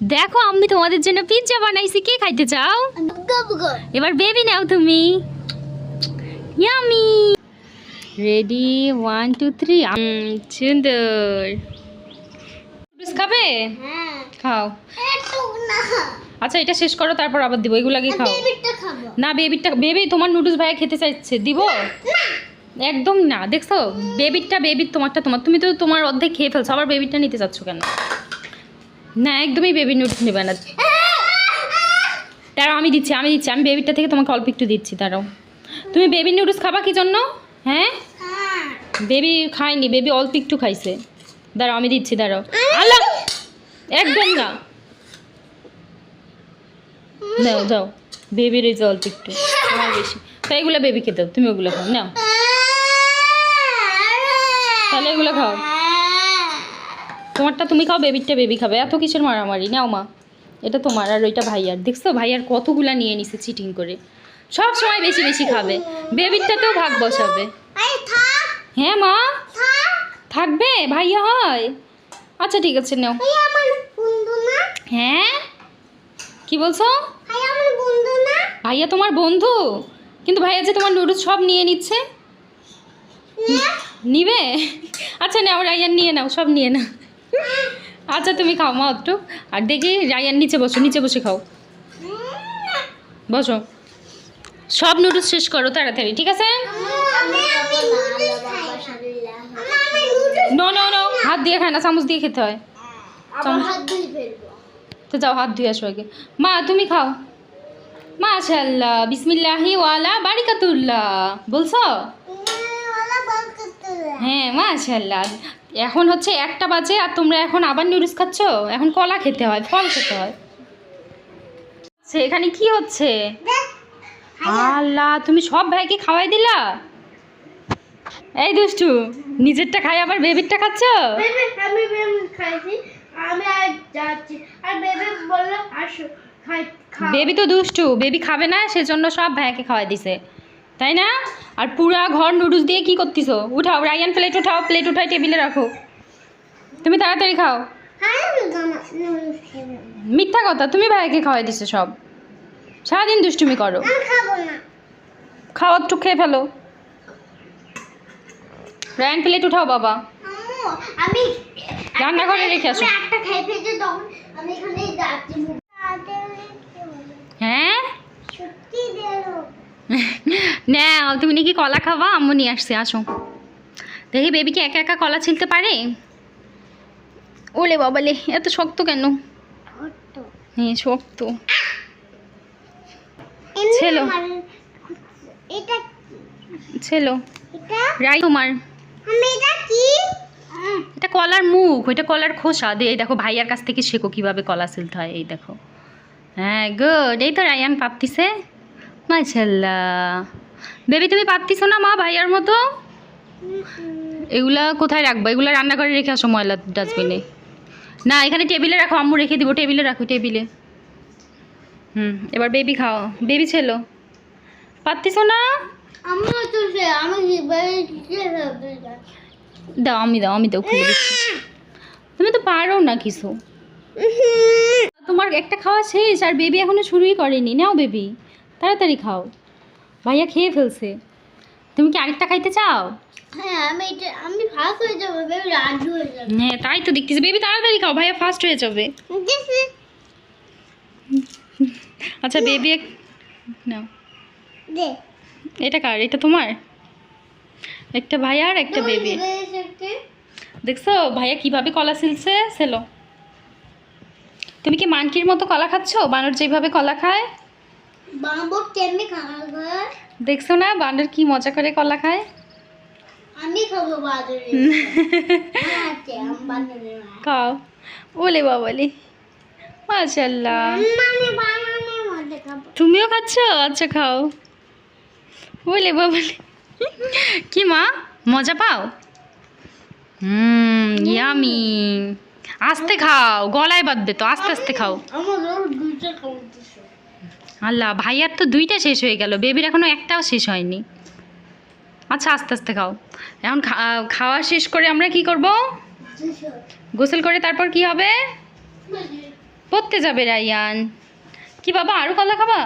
দেখো আমি তোমাদের জন্য পিৎজা বানাইছি। কে খাইতে চাও? এবার বেবি নাও তুমি। Yummy ready one two three সুন্দর। খাবে? খাও। আচ্ছা এটা শেষ করো তারপর আবার দিব। এগুলাকে খাও। না বেবিটা বেবি তোমার নুডলস ভাইয়া খেতে চাইছে। দিব? একদম না। দেখছ? বেবিটা বেবির তোমারটা তোমার। তুমি তো তোমার অর্ধেক খেয়ে ফেলছো। আবার বেবিটা নিতে চাচ্ছ কেন? না, একদমই বেবি নুডলস নেবে না। দাঁড়াও, আমি দিচ্ছি আমি দিচ্ছি। আমি বেবিটা থেকে তোমাকে অল্প একটু দিচ্ছি, দাঁড়াও। তুমি বেবি নুডলস খাবা কি জন্য? হ্যাঁ? বেবি খায়নি বেবি অল্প একটু খাইছে। দাঁড়াও, আমি দিচ্ছি, দাঁড়াও। আল্লাহ! একদম না। দাও দাও। বেবির এই যে অল্প একটু আমার বেশি। তো এগুলো বেবিকে দাও, তুমি ওগুলো খাও, নাও। তাহলে এগুলো খাও। তোমারটা তুমি খাও বেবিরটা বেবি খাবে। এত কিসের মারামারি। নাও মা। এটা তোমার আর ওইটা ভাইয়ার। দেখছ? ভাইয়ার কতগুলা নিয়ে নিছে চিটিং করে। সব সময় বেশি বেশি খাবে। বেবিরটাতেও ভাগ বসাবে। হ্যাঁ মা। থাকবে? ভাইয়া হয়। আচ্ছা ঠিক আছে নাও। হ্যাঁ? কি বলছো? ভাইয়া তোমার বন্ধু? কিন্তু ভাইয়া যে তোমার নুডলস সব নিয়ে নিচ্ছে? নিবে? আচ্ছা নাও রায়ান নিয়ে নাও সব নিয়ে নাও। আচ্ছা তুমি খাও মা একটু। আর দেখি রায়ান নিচে বসো নিচে বসে খাও। বসো। সব নুডলস শেষ করো তাড়াতাড়ি ঠিক আছে? নো নো নো হাত দিয়ে খায় না চামচ দিয়ে খেতে হয়। তো যাও হাত ধুয়ে আসো আগে। মা তুমি খাও। মাশাল্লাহ বিসমিল্লাহি ওয়ালা বারিকাতুল্লাহ। বলছো? হ্যাঁ মাশাল্লাহ এখন হচ্ছে একটা বাজে আর তোমরা এখন আবার নুডলস খাচ্ছ? এখন কলা খেতে হয় ফল খেতে হয়। সে এখানে কি হচ্ছে? আল্লাহ তুমি সব ভাইকে খাওয়াই দিলা? এই দুষ্টু নিজেরটা খাই আবার বেবিরটা খাচ্ছ? আমি বেবি খাইছি আমি আর যাচ্ছি। আর বেবি বলল আসো বেবি তো দুষ্টু বেবি খাবে না সেজন্য সব ভাইকে খাওয়াই দিছে। তাই না? আর পুরা ঘর নুডলস দিয়ে কি করতিছো? উঠাও রায়ান প্লেট উঠাও প্লেট উঠাই টেবিলে রাখো। তুমি তাড়াতাড়ি খাও। মিথ্যা কথা তুমি ভাইয়াকে খাওয়াই দিছো সব। সারাদিন দুষ্টুমি করো। খাও একটু খেয়ে ফেলো। রায়ান প্লেট উঠাও বাবা। আমি রান্নাঘরে রেখে আসো। হ্যাঁ? নাও তুমি নাকি কলা খাবা? আম্মু নিয়ে আসছি আসো। দেখি বেবি কি একা একা কলা ছিলতে পারে? ওলে বাবালে এত শক্ত কেন? হ্যাঁ শক্ত। ছেলো। এটা ছিল। এটা? রাই তোমার। এটা এটা কলার মুখ ওইটা কলার খোসা। এই দেখো ভাইয়ার কাছ থেকে শেখো কীভাবে কলা ছিলতে হয় এই দেখো। হ্যাঁ গুড এই তো রায়ান পাতিছে মাশাল্লাহ বেবি তুমি পাতিছো না মা ভাইয়ার মতো? এগুলা কোথায় রাখব? এগুলা রান্নাঘরে রেখে আসো ময়লা ডাস্টবিনে। না এখানে টেবিলে রাখো আম্মু রেখে দিব টেবিলে রাখো টেবিলে। হুম এবার বেবি খাও। বেবি ছিল। পাতিছো না? দাও আমি দাও আমি দাও খুলে দিচ্ছি। তুমি তো পারো না কিছু। তোমার একটা খাওয়া শেষ আর বেবি এখনও শুরুই করেনি। নাও বেবি। তাড়াতাড়ি খাও। ভাইয়া খেয়ে ফেলছে। তুমি কি আরেকটা খাইতে চাও? হ্যাঁ আমি এটা আমি ফার্স্ট হয়ে যাব বেবি রাজু হয়ে যাবে। হ্যাঁ তাই তো দেখতেছি। বেবি তাড়াতাড়ি খাও ভাইয়া ফার্স্ট হয়ে যাবে। আচ্ছা বেবি নাও। দে। এটা কার? এটা তোমার? একটা ভাইয়া আর একটা বেবি দেখছ? ভাইয়া কীভাবে কলা ছিলছে সেলো। তুমি কি মানকির মতো কলা খাচ্ছ? বানর যেভাবে কলা খায়? দেখছ না বানর কি মজা করে কলা খায়? আমি খাব বাদরে খাও। ওলে বাবালি মাশাল্লাহ মানে তুমিও খাচ্ছ? আচ্ছা খাও। ওলে বাবালি কি মা মজা পাও? হুম ইয়ামি আস্তে খাও গলায় বাঁধবে তো আস্তে আস্তে খাও। আমার রোজ দুইটা খাব দিছো আল্লাহ, ভাইয়ার তো দুইটা শেষ হয়ে গেল, বেবির এখনও একটাও শেষ হয়নি। আচ্ছা আস্তে আস্তে খাও। এখন খাওয়া শেষ করে আমরা কি করব? গোসল করে তারপর কি হবে? পড়তে যাবে, রায়ান। কি বাবা আরও কলা খাবা?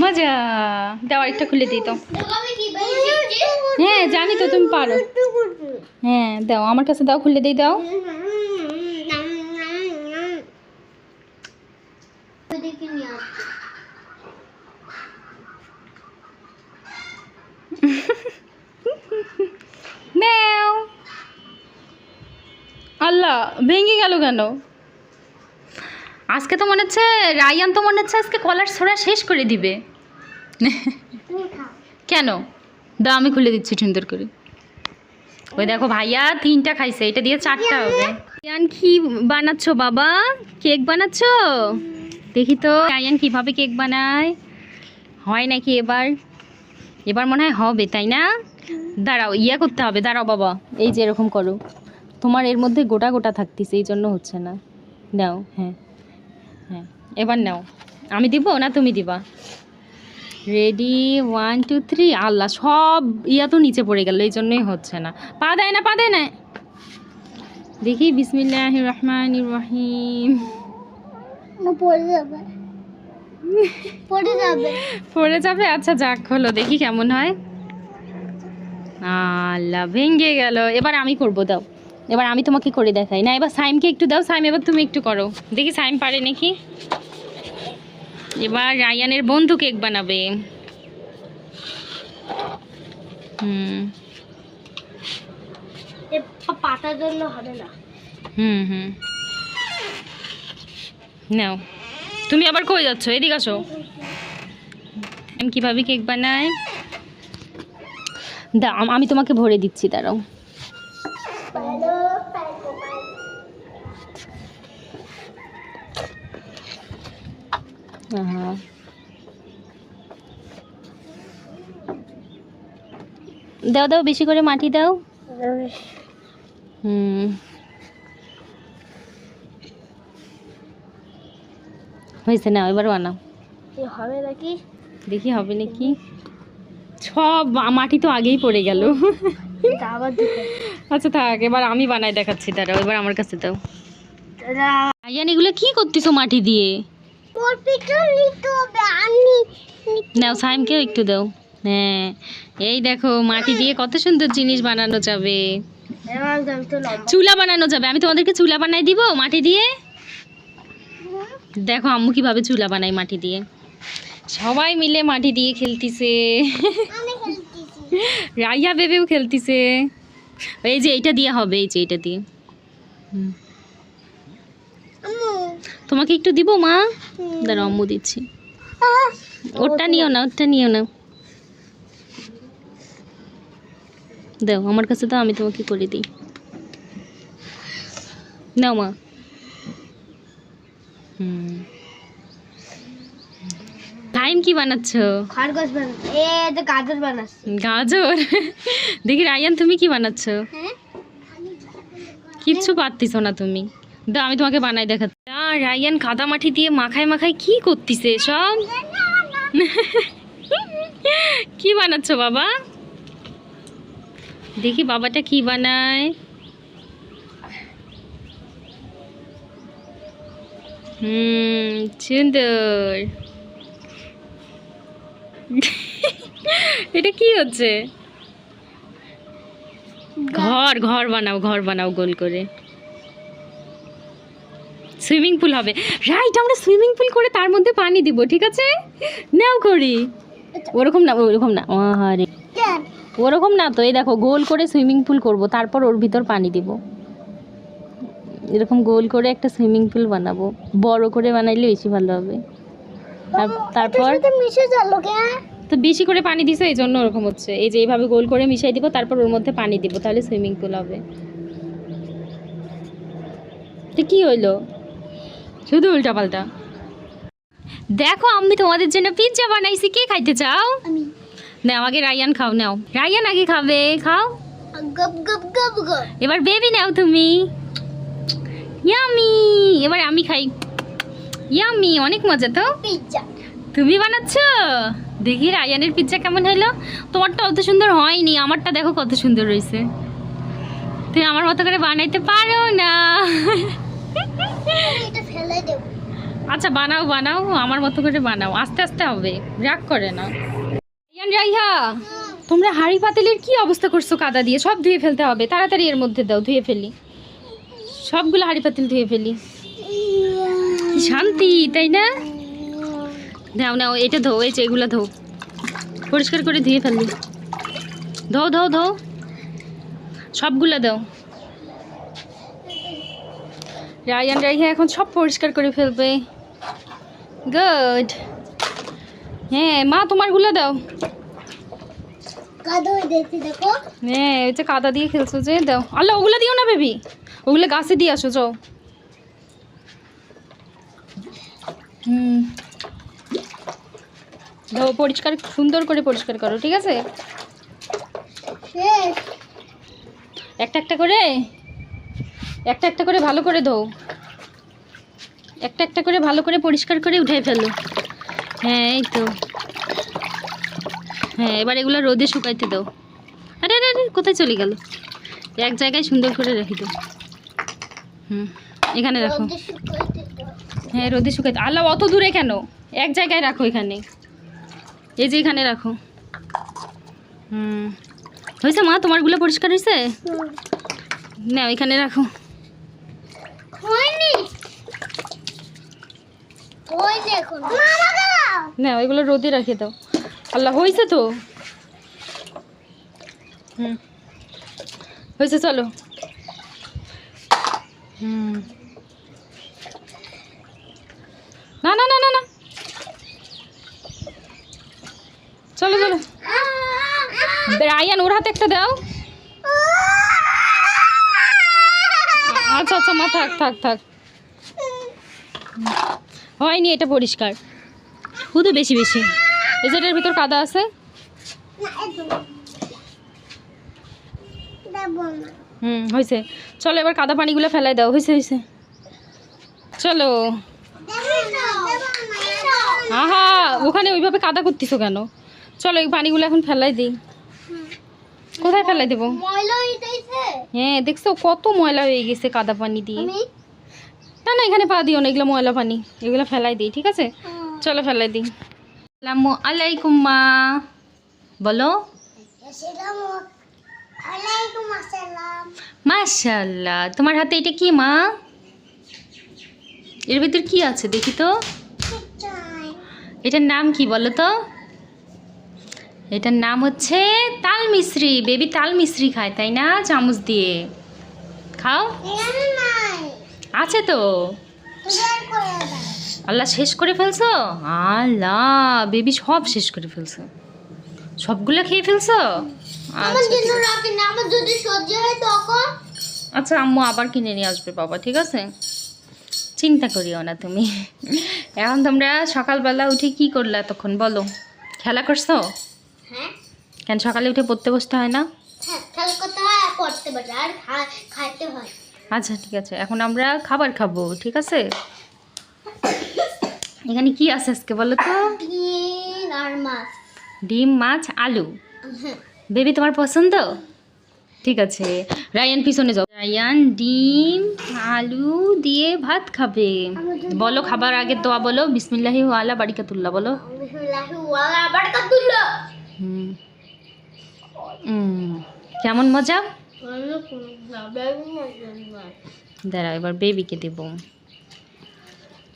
মজা। দাও, আরেকটা খুলে দিই তো। হ্যাঁ জানি তো, তুমি পারো। হ্যাঁ দাও, আমার কাছে দাও, খুলে দিই, দাও। ম্যাও। আল্লাহ ভেঙে গেল কেন? আজকে তো মনে হচ্ছে রায়ান তো মনে হচ্ছে আজকে কলার ছোড়া শেষ করে দিবে। কেন? দাও আমি খুলে দিচ্ছি সুন্দর করে। ওই দেখো ভাইয়া তিনটা খাইছে এটা দিয়ে চারটা হবে। রায়ান কি বানাচ্ছো বাবা? কেক বানাচ্ছো? দেখি তো রায়ান কীভাবে কেক বানায়? হয় নাকি এবার? এবার মনে হয় হবে, তাই না? দাঁড়াও, ইয়া করতে হবে, দাঁড়াও বাবা, এই যে এরকম করো। তোমার এর মধ্যে গোটা গোটা থাকতিস, এই জন্য হচ্ছে না। নাও হ্যাঁ হ্যাঁ এবার নাও। আমি দিব না তুমি দিবা? Ready one two three Allah, সব ইয়া তো নিচে পড়ে গেল, এই জন্যই হচ্ছে না। পা দেয় না, পা দেয় না। দেখি বিসমিল্লাহ রহমান রহিম। পড়ে যাবে। পড়ে যাবে। পড়ে যাবে? আচ্ছা যাক হলো দেখি কেমন হয়। আল্লাহ ভেঙে গেল। এবার আমি করব দাও। এবার আমি তোমাকে করে দেখাই। না এবার সাইমকে একটু দাও। সাইম এবার তুমি একটু করো। দেখি সাইম পারে নাকি? এবার রায়ানের বন্ধু কেক বানাবে। হুম। পাতার জন্য হবে না। হুম হুম। নাও। তুমি আবার কই যাচ্ছ? এদিকে আসো। আমি কীভাবে কেক বানাই? দা আমি তোমাকে ভরে দিচ্ছি দাঁড়াও। দাও দাও বেশি করে মাটি দাও। হুম। হয়েছে না এবার বানাও। হবে নাকি? দেখি হবে নাকি। সব মাটি তো আগেই পড়ে গেল। আবার আচ্ছা থাক এবার আমি বানাই দেখাচ্ছি দাঁড়াও এবার আমার কাছে দাও। আয়ান এগুলো কি করতেছো মাটি দিয়ে? নাও সাইমকেও একটু দাও। হ্যাঁ এই দেখো মাটি দিয়ে কত সুন্দর জিনিস বানানো যাবে। তো চুলা বানানো যাবে আমি তোমাদেরকে চুলা বানাই দিব মাটি দিয়ে? দেখো আম্মু কীভাবে চুলা বানাই মাটি দিয়ে। সবাই মিলে মাটি দিয়ে খেলতিছে। রাইয়া বেবেও খেলতিছে। এই যে এইটা দিয়ে হবে এই যে এইটা দিয়ে। তোমাকে একটু দিব মা? দাঁড়াও আম্মু দিচ্ছি। ওরটা নিও না ওরটা নিও না। দাও আমার কাছে তো আমি তোমাকে করে দিই। নাও মা। টাইম কি বানাচ্ছ? খরগোশ বানাস এ তো গাজর বানাস গাজর? দেখি রায়ান তুমি কি বানাচ্ছ? হ্যাঁ? কিচ্ছু পারতিস না তুমি। দাও আমি তোমাকে বানাই দেখাচ্ছি। আ, রায়ান কাদা মাটি দিয়ে মাখায় মাখায় কি করতিছে সব কি বানাচ্ছ বাবা? দেখি বাবাটা কি বানায়। হুম সুন্দর। এটা কি হচ্ছে? ঘর ঘর বানাও ঘর বানাও গোল করে। সুইমিং পুল হবে। রাইট আমরা সুইমিং পুল করে তার মধ্যে পানি দিব ঠিক আছে? নাও করি ওরকম না ওরকম না। ওরকম না তো এই দেখো গোল করে সুইমিং পুল করব তারপর ওর ভিতর পানি দিব। এরকম গোল করে একটা সুইমিং পুল বানাবো। বড় করে বানাইলে বেশি ভালো হবে। তার- তারপর তো বেশি করে পানি দিছো এই জন্য ওরকম হচ্ছে। এই যে এইভাবে গোল করে মিশাই দিব তারপর ওর মধ্যে পানি দিব তাহলে সুইমিং পুল হবে। তো কি হইল? শুধু উল্টা পাল্টা দেখো আমি তোমাদের জন্য পিৎজা বানাইছি। কে খাইতে চাও? আমি। না আমাকে রায়ান খাও নাও। রায়ান আগে খাবে খাও। গপ গপ গপ গপ। এবার বেবি নাও তুমি। ইয়ামি এবার আমি খাই। ইয়ামি অনেক মজা তো। পিজ্জা তুমি বানাচ্ছ? দেখি রায়ানের পিৎজা কেমন হলো। তোমারটা অত সুন্দর হয়নি আমারটা দেখো কত সুন্দর হয়েছে। তুমি আমার মতো করে বানাইতে পারো না। আচ্ছা বানাও বানাও আমার মতো করে বানাও। আস্তে আস্তে হবে। রাগ করে না। ইয়ান রাইহা তোমরা হাড়ি পাতিলের কি অবস্থা করছ কাদা দিয়ে? সব ধুয়ে ফেলতে হবে। তাড়াতাড়ি এর মধ্যে দাও ধুয়ে ফেলি। সবগুলো হাড়ি পাতিল ধুয়ে ফেলি। শান্তি, তাই না? দাও নাও, এটা ধো এই এগুলো ধো পরিষ্কার করে ধুয়ে ফেললি। ধো ধো ধো সবগুলো দাও। রায়ান, রাইহা এখন সব পরিষ্কার করে ফেলবে। গুড হ্যাঁ মা, তোমারগুলো দাও। হয়ে ওই যে কাদা দিয়ে খেলছো যে দাও। আল্লাহ ওগুলো দিও না বেবি। ওগুলো গাছে দিয়ে আসো যাও। হুম। দাও পরিষ্কার সুন্দর করে পরিষ্কার করো ঠিক আছে? একটা একটা করে একটা একটা করে ভালো করে ধো একটা একটা করে ভালো করে পরিষ্কার করে উঠে ফেলো। হ্যাঁ এই তো। হ্যাঁ এবার এগুলো রোদে শুকাইতে দাও। আরে আরে আরে কোথায় চলে গেল? এক জায়গায় সুন্দর করে রেখে দাও। হুম এখানে রাখো। হ্যাঁ রোদে শুকাইতে আল্লাহ অত দূরে কেন? এক জায়গায় রাখো এখানে। এই যে এখানে রাখো। হুম। হয়েছে মা তোমারগুলো পরিষ্কার হয়েছে? না এখানে রাখো। না ওইগুলো রোদে রাখে দাও। আল্লাহ হয়েছে তো? হুম। হয়েছে চলো। হুম। না না না না না। চলো চলো। রায়ান ওর হাতে একটা দাও। আচ্ছা আচ্ছা মা, থাক থাক থাক। হয়নি, এটা পরিষ্কার। শুধু বেশি বেশি। এই যে এটার ভিতর কাদা আছে? হুম হয়েছে চলো এবার কাদা পানিগুলো ফেলাই দাও। হয়েছে হয়েছে চলো। আহা ওখানে ওইভাবে কাদা করতেছো কেন? চলো এই পানিগুলো এখন ফেলাই দিই। কোথায় ফেলাই দেবো? হ্যাঁ দেখছ কত ময়লা হয়ে গেছে কাদা পানি দিয়ে। না না এখানে পা দিও না এগুলো ময়লা পানি। এগুলো ফেলাই দিই ঠিক আছে? চলো ফেলাই দিই। আসসালামু আলাইকুম মা বলো আসসালামু আলাইকুম আসসালাম মাশাল্লাহ তোমার হাতে এটা কি মা? এর ভিতর কি আছে দেখি তো? এটার নাম কি বলো তো? এটার নাম হচ্ছে তাল মিশ্রি বেবি তাল মিশ্রি খায় তাই না? চামচ দিয়ে। খাও। আছে তো। আল্লাহ শেষ করে ফেলছো? আল্লাহ বেবি সব শেষ করে ফেলছো। সবগুলো খেয়ে ফেলছো? আচ্ছা আচ্ছা আম্মু আবার কিনে নিয়ে আসবে বাবা ঠিক আছে? চিন্তা করিও না তুমি। এখন তোমরা সকালবেলা উঠে কি করলে তখন বলো? খেলা করছ? হ্যাঁ। কেন সকালে উঠে পড়তে বসতে হয় না? হয়। আচ্ছা ঠিক আছে। এখন আমরা খাবার খাব ঠিক আছে? এখানে কি আছে আজকে বলো তো? ডিম আর মাছ। ডিম মাছ আলু। হ্যাঁ। বেবি তোমার পছন্দ? ঠিক আছে। রায়ান পিছনে যাও। রায়ান ডিম আলু দিয়ে ভাত খাবে। বলো খাবার আগে দোয়া বলো। বিসমিল্লাহি ওয়ালা বারিকাতুল্লাহ বলো। কেমন মজা? দাঁড়াও এবার বেবিকে দেব।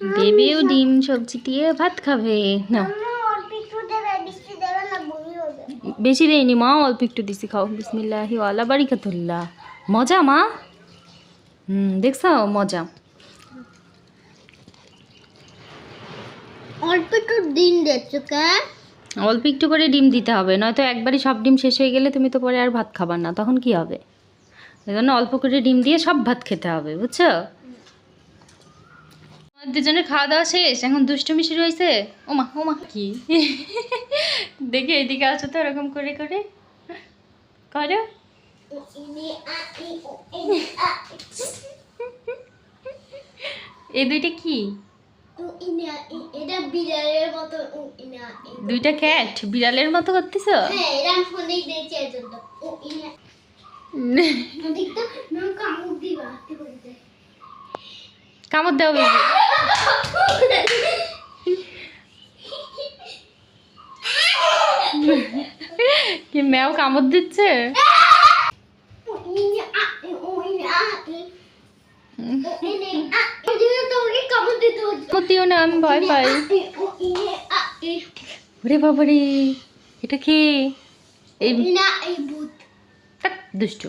বেবিও ডিম সবজি দিয়ে ভাত খাবে। না বেশি দেয়নি মা অল্প একটু দিছি খাও। বিসমিল্লাহি ওয়ালা বারিকাতুল্লাহ। মজা মা? হুম দেখছ? মজা। অল্প একটু ডিম দিচ্ছ কে? অল্প একটু করে ডিম দিতে হবে নয়তো একবারই সব ডিম শেষ হয়ে গেলে তুমি তো পরে আর ভাত খাবার না তখন কি হবে? এই জন্য অল্প করে ডিম দিয়ে সব ভাত খেতে হবে বুঝছ? দুজনের খাওয়া দাওয়া শেষ? এখন দুষ্টুমি শুরু হয়েছে? ওমা ওমা। কি? দেখে এদিকে আছো তো এরকম করে করে। করো। এই দুইটা কি? এটা বিড়ালের মতো উ, ইনা, ই। দুইটা ক্যাট বিড়ালের মতো করতেছো। হ্যাঁ কামড় দিবা কি ম্যাও কামড় দিচ্ছে? দিও না আমি ভয় পাই। ওরে বাবারে এটা কি? এই দুষ্টু।